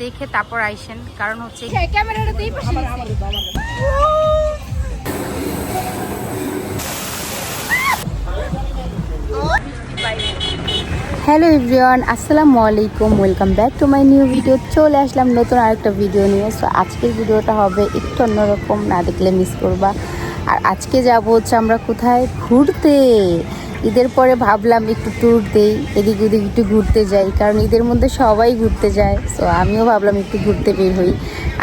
দেখে তারপর আইসেন কারণ হচ্ছে ক্যামেরাটা দিয়ে পাশে হ্যালো এভরিওয়ান আসসালামু আলাইকুম welcome back to my new video চলে আসলাম নতুন আরেকটা ভিডিও নিয়ে। সো আজকের ভিডিওটা হবে একটু অন্যরকম না দেখলে মিস করবা। আর আজকে যাব হচ্ছে আমরা কোথায়? ঘুরতে। ঈদের পরে ভাবলাম একটু ট্যুর দেই, এদিক ওদিক একটু ঘুরতে যাই, কারণ ঈদের মধ্যে সবাই ঘুরতে যায় সো আমিও ভাবলাম একটু ঘুরতে বের হই।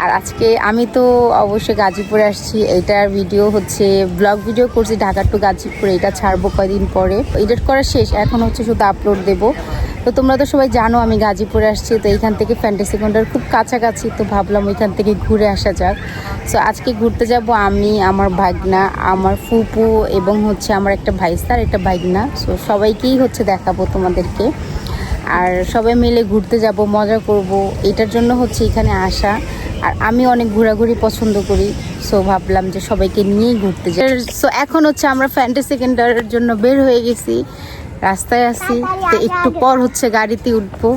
আর আজকে আমি তো অবশ্যই গাজীপুরে আসছি, এইটার ভিডিও হচ্ছে ব্লগ ভিডিও করছি ঢাকা টু গাজীপুরে, এটা ছাড়বো কয়দিন পরে। এডিট করা শেষ, এখন হচ্ছে শুধু আপলোড দেবো। তো তোমরা তো সবাই জানো আমি গাজীপুরে আসছি, তো এইখান থেকে ফ্যান্টাসি কন্ডার খুব কাছাকাছি, তো ভাবলাম ওইখান থেকে ঘুরে আসা যাক। সো আজকে ঘুরতে যাব আমি, আমার ভাগনা, আমার ফুপু এবং হচ্ছে আমার একটা ভাইস্তার, একটা ভাগনা। সো সবাইকেই হচ্ছে দেখাবো তোমাদেরকে। আর সবাই মিলে ঘুরতে যাব, মজা করব, এটার জন্য হচ্ছে এখানে আসা। আর আমি অনেক ঘোরাঘুরি পছন্দ করি সো ভাবলাম যে সবাইকে নিয়েই ঘুরতে যাই। সো এখন হচ্ছে আমরা ফ্যান্টাসি সেকেন্ডারের জন্য বের হয়ে গেছি, রাস্তায় আছি, তো একটু পর হচ্ছে গাড়িতে উঠবো।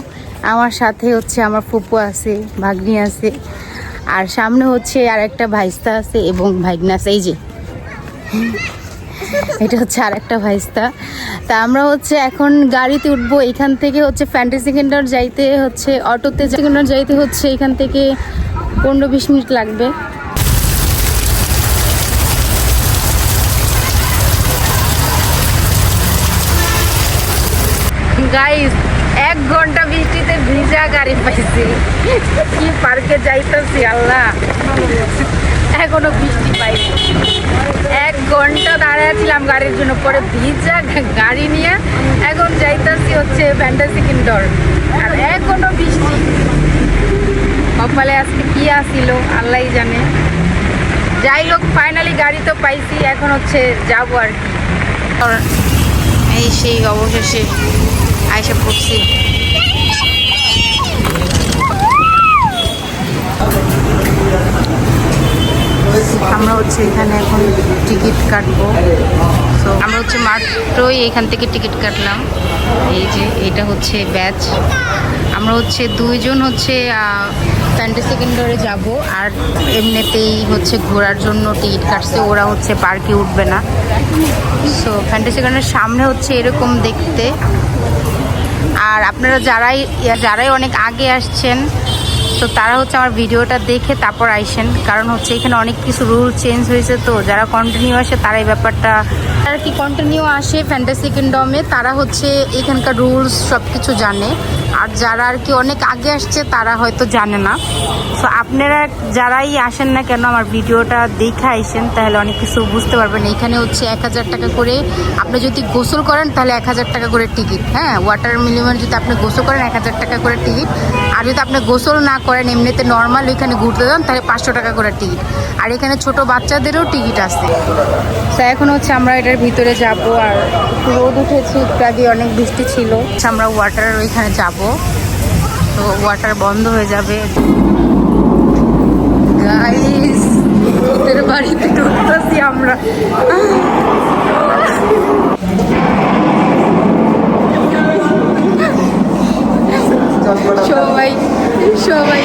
আমার সাথে হচ্ছে আমার ফুপু আছে, ভাগ্নি আছে, আর সামনে হচ্ছে আর একটা ভাইস্তা আছে এবং আছে এই যে। এটা হচ্ছে আর একটা ভাইস্তা। তা আমরা হচ্ছে এখন গাড়িতে উঠবো, এখান থেকে হচ্ছে ফ্যান্টাসি সেকেন্ডার যাইতে হচ্ছে, অটোতে সেকেন্ডার যাইতে হচ্ছে, এখান থেকে পনেরো বিশ মিনিট লাগবে। গাইস এক ঘণ্টা বৃষ্টিতে ভিজা গাড়ি পাইছি। কি পার্কে যাইতেছি, আল্লাহ। এখনও বৃষ্টি পাইনি। এক ঘণ্টা দাঁড়ায় ছিলাম গাড়ির জন্য, পরে ভিজা গাড়ি নিয়ে এখন যাইতেছি হচ্ছে ফ্যান্টাসি কিন্ডর আর এখনও বৃষ্টি। কপালে আজকে কি আসিল আল্লাহই জানে। যাই হোক ফাইনালি গাড়ি তো পাইছি, এখন হচ্ছে যাব আর কি। এই সেই অবশেষে আয়সা পড়ছি। হচ্ছে এখানে এখন টিকিট কাটবো। তো আমরা হচ্ছে মাত্রই এখান থেকে টিকিট কাটলাম। এই যে, এটা হচ্ছে ব্যাচ। আমরা হচ্ছে দুইজন হচ্ছে ফ্যান্টাসি সেকেন্ডারে যাব। আর এমনিতেই হচ্ছে ঘোরার জন্য টিকিট কাটছে। ওরা হচ্ছে পার্কে উঠবে না। সো ফ্যান্টাসি সেকেন্ডের সামনে হচ্ছে এরকম দেখতে। আর আপনারা যারাই যারাই অনেক আগে আসছেন তো তারা হচ্ছে আমার ভিডিওটা দেখে তারপর আইসেন। কারণ হচ্ছে এখানে অনেক কিছু রুল চেঞ্জ হয়েছে তো, যারা কন্টিনিউ আসে তারা এই ব্যাপারটা আর কি কন্টিনিউ আসে ফ্যান্টাসি কিংডমে তারা হচ্ছে এখানকার রুলস সব কিছু জানে। আর যারা আর কি অনেক আগে আসছে, তারা হয়তো জানে না। তো আপনারা যারাই আসেন না কেন আমার ভিডিওটা দেখে আইসেন, তাহলে অনেক কিছু বুঝতে পারবেন। এখানে হচ্ছে এক হাজার টাকা করে আপনি যদি গোসল করেন, তাহলে এক হাজার টাকা করে টিকিট হ্যাঁ ওয়াটার মিনিমাম যদি আপনি গোসল করেন, এক হাজার টাকা করে টিকিট আর যদি আপনি গোসল না করেন এমনিতে নর্মাল ওইখানে ঘুরতে যান তাহলে পাঁচশো টাকা করে টিকিট আর এখানে ছোট বাচ্চাদেরও টিকিট আছে। তো এখন হচ্ছে আমরা এটার ভিতরে যাব আর রোদ উঠেছে একটু আগে অনেক বৃষ্টি ছিল। আচ্ছা, আমরা ওয়াটার ওইখানে যাব। তো ওয়াটার বন্ধ হয়ে যাবে। গাইস বাড়িতে ঢুকতেছি আমরা। সবাই সবাই।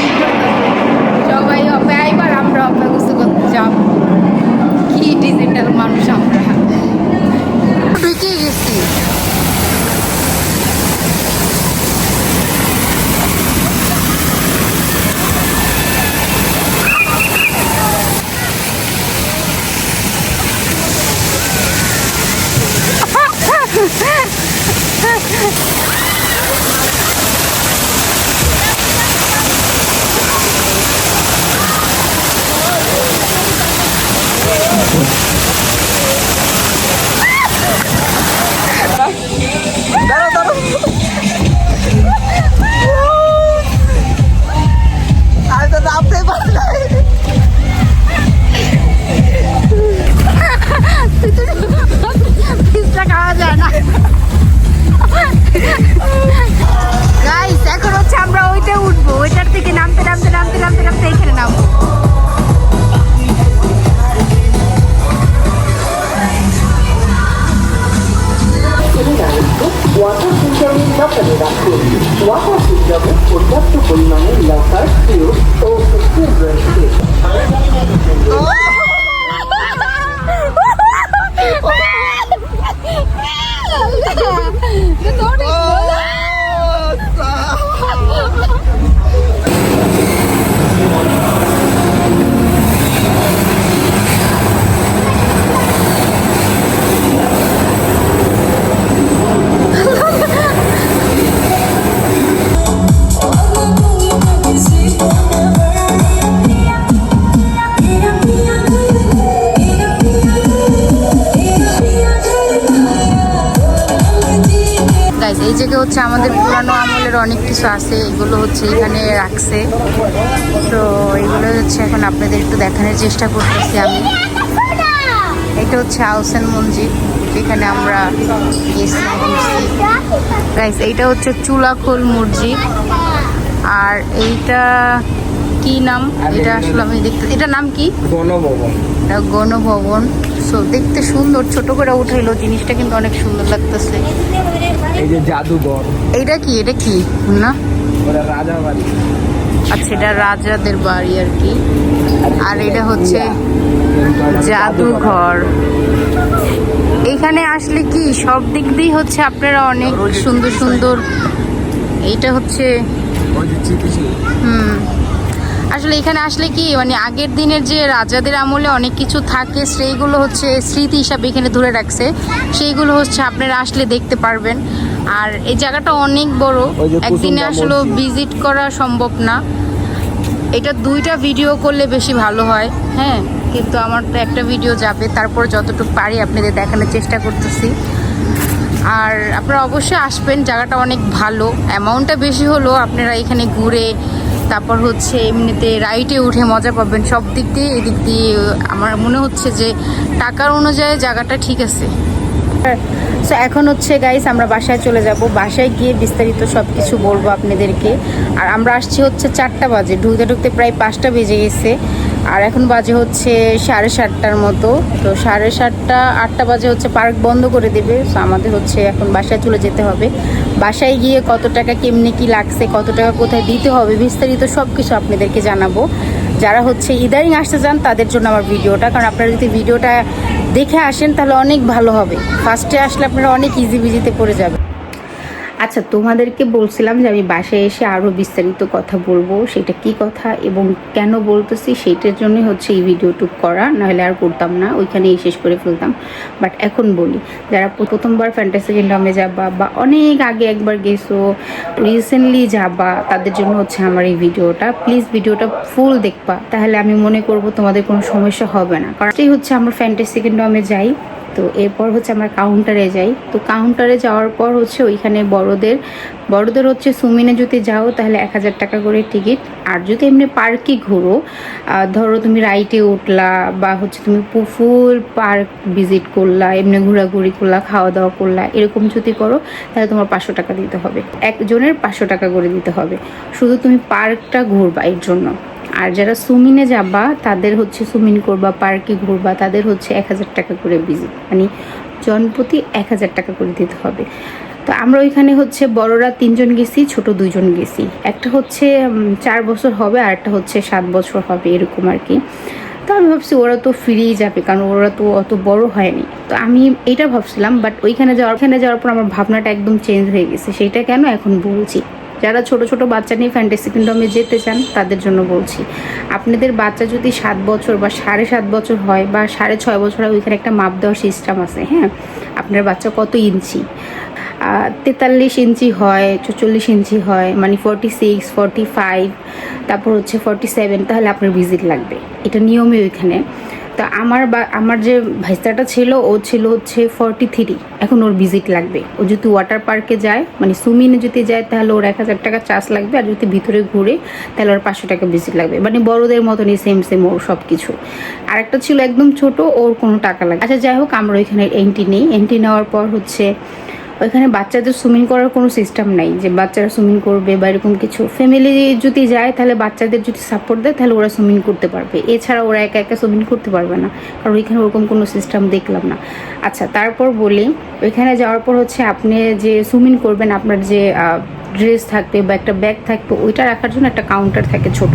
পিসটা এখন হচ্ছে আমরা ওইটা উঠবো। ওইটার থেকে নামতে নামতে নামতে নামতে নামতে এখানে নামবো। সকালে রাখুন ওয়াটার সিস্টেমে পর্যাপ্ত পরিমাণে লকার ফিউজ ও সিস্টেম রয়েছে Don't হচ্ছে আমাদের পুরানো আমলের অনেক কিছু আছে এগুলো হচ্ছে এখানে রাখছে। তো এগুলো হচ্ছে এখন আপনাদের একটু দেখানোর চেষ্টা করতেছি আমি। এটা হচ্ছে আউসেন মঞ্জিদ যেখানে আমরা ঘুরছি। গাইস এইটা হচ্ছে চুলাখোল মসজিদ। আর এইটা কি নাম? এটা আসলে আমি দেখতে এটা নাম কি? গণভবন। এটা গণভবন। সো দেখতে সুন্দর ছোট করে উঠাইলো জিনিসটা কিন্তু অনেক সুন্দর লাগতেছে। এই যে জাদুঘর। এইটা কি? এটা কি? না? ওরা রাজাবাড়ি আচ্ছা এটা রাজাদের বাড়ি আর কি। আর এটা হচ্ছে জাদুঘর। এখানে আসলে কি সব দিক দিয়ে হচ্ছে আপনারা অনেক সুন্দর সুন্দর এইটা হচ্ছে হুম। আসলে এখানে আসলে কি মানে আগের দিনের যে রাজাদের আমলে অনেক কিছু থাকে সেইগুলো হচ্ছে স্মৃতি হিসাবে এখানে ধরে রাখছে। সেইগুলো হচ্ছে আপনারা আসলে দেখতে পারবেন। আর এই জায়গাটা অনেক বড়। একদিনে আসলে ভিজিট করা সম্ভব না। এটা দুইটা ভিডিও করলে বেশি ভালো হয়। হ্যাঁ কিন্তু আমার তো একটা ভিডিও যাবে তারপর যতটুকু পারি আপনাদের দেখানোর চেষ্টা করতেছি। আর আপনারা অবশ্যই আসবেন জায়গাটা অনেক ভালো। অ্যামাউন্টটা বেশি হলো আপনারা এখানে ঘুরে তারপর হচ্ছে এমনিতে রাইটে উঠে মজা পাবেন। সব দিক দিয়ে এদিক দিয়ে আমার মনে হচ্ছে যে টাকার অনুযায়ী জায়গাটা ঠিক আছে। সো এখন হচ্ছে গাইস আমরা বাসায় চলে যাব। বাসায় গিয়ে বিস্তারিত সব কিছু বলব আপনাদেরকে। আর আমরা আসছি হচ্ছে চারটা বাজে। ঢুকতে ঢুকতে প্রায় পাঁচটা বেজে গেছে। আর এখন বাজে হচ্ছে সাড়ে সাতটার মতো। তো সাড়ে সাতটা, আটটা বাজে হচ্ছে পার্ক বন্ধ করে দেবে। সো আমাদের হচ্ছে এখন বাসায় চলে যেতে হবে। বাসায় গিয়ে কত টাকা কেমনি কি লাগছে, কত টাকা কোথায় দিতে হবে, বিস্তারিত সব কিছু আপনাদেরকে জানাব। যারা হচ্ছে ইদারিং আসতে চান, তাদের জন্য আমার ভিডিওটা। কারণ আপনারা যদি ভিডিওটা দেখে আসেন, তাহলে অনেক ভালো হবে। ফার্স্টে আসলে আপনারা অনেক ইজি বিজিতে পড়ে যাবেন। আচ্ছা তোমাদেরকে বলছিলাম যে আমি বাসায় এসে আরও বিস্তারিত কথা বলব। সেটা কি কথা এবং কেন বলতেছি সেইটার জন্যই হচ্ছে এই ভিডিওটুক করা, নাহলে আর করতাম না, ওইখানেই শেষ করে ফেলতাম। বাট এখন বলি, যারা প্রথমবার ফ্যান্টাসি কিংডমে যাবা বা অনেক আগে একবার গেছো রিসেন্টলি যাবা, তাদের জন্য হচ্ছে আমার এই ভিডিওটা। প্লিজ ভিডিওটা ফুল দেখবা, তাহলে আমি মনে করব তোমাদের কোনো সমস্যা হবে না। কারণ হচ্ছে আমরা ফ্যান্টাসি কিংডমে যাই। তো এরপর হচ্ছে আমরা কাউন্টারে যাই। তো কাউন্টারে যাওয়ার পর হচ্ছে ওইখানে বড়দের বড়দের হচ্ছে সুমিনে যদি যাও তাহলে এক হাজার টাকা করে টিকিট আর যদি এমনি পার্কে ঘুরো ধরো তুমি রাইটে উঠলা বা হচ্ছে তুমি পুফুল পার্ক ভিজিট করলা, এমনি ঘোরাঘুরি করলা খাওয়া দাওয়া করলা, এরকম যদি করো তাহলে তোমার পাঁচশো টাকা দিতে হবে। একজনের পাঁচশো টাকা করে দিতে হবে। শুধু তুমি পার্কটা ঘুরবা এর জন্য। আর যারা সুমিনে যাবা, তাদের হচ্ছে সুমিন করবা, পার্কে ঘুরবা, তাদের হচ্ছে এক হাজার টাকা করে ভিজিট মানে জনপ্রতি এক হাজার টাকা করে দিতে হবে। তো আমরা ওইখানে হচ্ছে বড়রা তিনজন গেছি, ছোট দুজন গেছি। একটা হচ্ছে চার বছর হবে, আর একটা হচ্ছে সাত বছর হবে, এরকম আর কি। তো আমি ভাবছি ওরা তো ফিরেই যাবে, কারণ ওরা তো অত বড় হয়নি। তো আমি এটা ভাবছিলাম বাট ওইখানে যাওয়ার ওখানে যাওয়ার পর আমার ভাবনাটা একদম চেঞ্জ হয়ে গেছে। সেটা কেন এখন বলছি? যারা ছোট ছোট বাচ্চা নিয়ে ফ্যান্টাসি কিংডমে যেতে চান, তাদের জন্য বলছি। আপনাদের বাচ্চা যদি সাত বছর বা সাড়ে সাত বছর হয় বা সাড়ে ছয় বছর হয়, ওইখানে একটা মাপ দেওয়ার সিস্টেম আছে হ্যাঁ? আপনার বাচ্চা কত ইঞ্চি? তেতাল্লিশ ইঞ্চি হয় চল্লিশ ইঞ্চি হয় মানে ফর্টি সিক্স ফর্টি ফাইভ তারপর হচ্ছে ফর্টি সেভেন তাহলে আপনার ভিজিট লাগবে। এটা নিয়মই ওইখানে। তো আমার বা, আমার যে ভাইস্তাটা ছিল, ও ছিল হচ্ছে ফর্টি থ্রি এখন ওর ভিজিট লাগবে। ও যদি ওয়াটার পার্কে যায় মানে সুমিনে যদি যায়, তাহলে ওর এক হাজার টাকা চার্জ লাগবে। আর যদি ভিতরে ঘুরে, তাহলে ওর পাঁচশো টাকা ভিজিট লাগবে। মানে বড়দের মতনই সেম সেম ওর সব কিছু আর একটা ছিল একদম ছোট, ওর কোনো টাকা লাগবে আচ্ছা যাই হোক, আমরা ওইখানে এন্ট্রি নেই। এন্ট্রি নেওয়ার পর হচ্ছে ওইখানে বাচ্চাদের সুইমিং করার কোনো সিস্টেম নাই, যে বাচ্চারা সুইমিং করবে বা এরকম কিছু। ফ্যামিলি যদি যায়, তাহলে বাচ্চাদের যদি সাপোর্ট দেয়, তাহলে ওরা সুইমিং করতে পারবে। এছাড়া ওরা একা একা সুইমিং করতে পারবে না, কারণ ওইখানে ওরকম কোনো সিস্টেম দেখলাম না। আচ্ছা তারপর বলি, ওইখানে যাওয়ার পর হচ্ছে আপনি যে সুইমিং করবেন, আপনার যে ড্রেস থাকবে বা একটা ব্যাগ থাকবে, ওইটা রাখার জন্য একটা কাউন্টার থাকে ছোট।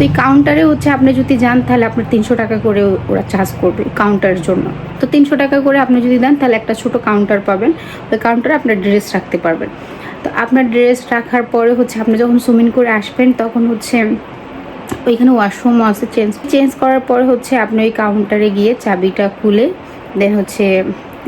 তো এই কাউন্টারে হচ্ছে আপনি যদি যান, তাহলে আপনার তিনশো টাকা করে ওরা চার্জ করবে কাউন্টারের জন্য। তো তিনশো টাকা করে আপনি যদি দেন, তাহলে একটা ছোট কাউন্টার পাবেন। ওই কাউন্টারে আপনার ড্রেস রাখতে পারবেন। তো আপনার ড্রেস রাখার পরে হচ্ছে আপনি যখন সুইমিং করে আসবেন, তখন হচ্ছে ওইখানে ওয়াশরুমও আছে চেঞ্জ চেঞ্জ করার পরে হচ্ছে আপনি ওই কাউন্টারে গিয়ে চাবিটা খুলে দেন হচ্ছে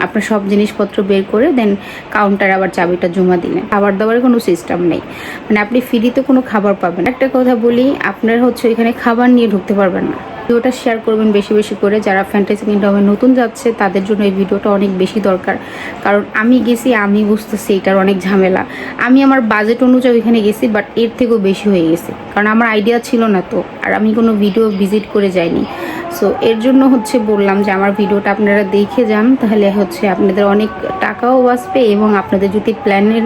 আপনার সব জিনিসপত্র বের করে দেন কাউন্টারে আবার চাবিটা জমা দিলেন। খাবার দাবারের কোনো সিস্টেম নেই। মানে আপনি ফ্রিতে কোনো খাবার পাবেন একটা কথা বলি, আপনার হচ্ছে ওইখানে খাবার নিয়ে ঢুকতে পারবেন না। ভিডিওটা শেয়ার করবেন বেশি বেশি করে। যারা ফ্যান্টাসি কিংডমে নতুন যাচ্ছে, তাদের জন্য এই ভিডিওটা অনেক বেশি দরকার। কারণ আমি গেছি, আমি বুঝতেছি এটার অনেক ঝামেলা। আমি আমার বাজেট অনুযায়ী ওইখানে গেছি বাট এর থেকেও বেশি হয়ে গেছে। কারণ আমার আইডিয়া ছিল না তো, আর আমি কোনো ভিডিও ভিজিট করে যাইনি। সো এর জন্য হচ্ছে বললাম যে আমার ভিডিওটা আপনারা দেখে যান, তাহলে হচ্ছে আপনাদের অনেক টাকাও বাঁচবে এবং আপনাদের যদি প্ল্যানের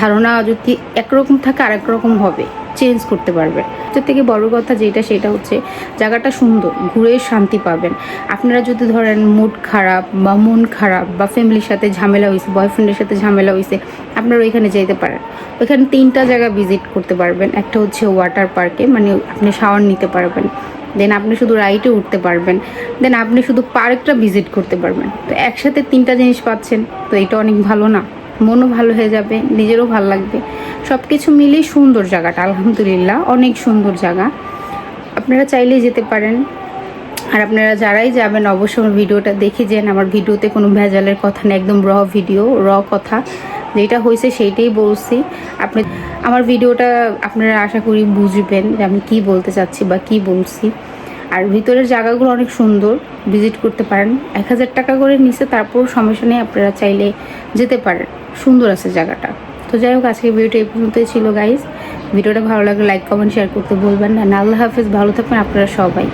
ধারণা যদি একরকম থাকে, আরেক রকম হবে চেঞ্জ করতে পারবেন। সব থেকে বড় কথা যেটা, সেটা হচ্ছে জায়গাটা সুন্দর, ঘুরে শান্তি পাবেন। আপনারা যদি ধরেন মুড খারাপ বা মন খারাপ বা ফ্যামিলির সাথে ঝামেলা হয়েছে বয়ফ্রেন্ডের সাথে ঝামেলা হয়েছে আপনারা ওইখানে যেতে পারেন। ওইখানে তিনটা জায়গা ভিজিট করতে পারবেন। একটা হচ্ছে ওয়াটার পার্কে মানে আপনি শাওয়ার নিতে পারবেন। দেন আপনি শুধু রাইটে উঠতে পারবেন। দেন আপনি শুধু পার্কটা ভিজিট করতে পারবেন। তো একসাথে তিনটা জিনিস পাচ্ছেন, তো এটা অনেক ভালো না। মনও ভালো হয়ে যাবে, নিজেরও ভালো লাগবে। সব কিছু মিলিয়ে সুন্দর জায়গাটা, আলহামদুলিল্লাহ, অনেক সুন্দর জায়গা। আপনারা চাইলেই যেতে পারেন। আর আপনারা যারাই যাবেন, অবশ্যই ভিডিওটা দেখে যান। আমার ভিডিওতে কোনো ভেজালের কথা নেই, একদম র ভিডিও র কথা। যেটা হয়েছে সেইটাই বলছি। আপনি, আমার ভিডিওটা আপনারা আশা করি বুঝবেন যে আমি কী বলতে চাচ্ছি বা কী বলছি। আর ভিতরের জায়গাগুলো অনেক সুন্দর ভিজিট করতে পারেন। এক হাজার টাকা করে নিচে তারপর সমস্যা নেই, আপনারা চাইলে যেতে পারেন। সুন্দর আছে জায়গাটা। তো যাই হোক আজকে ভিডিওটা এই পর্যন্তই ছিল গাইজ ভিডিওটা ভালো লাগলে লাইক কমেন্ট শেয়ার করতে বলবেন না। আল্লাহ হাফিজ, ভালো থাকবেন আপনারা সবাই।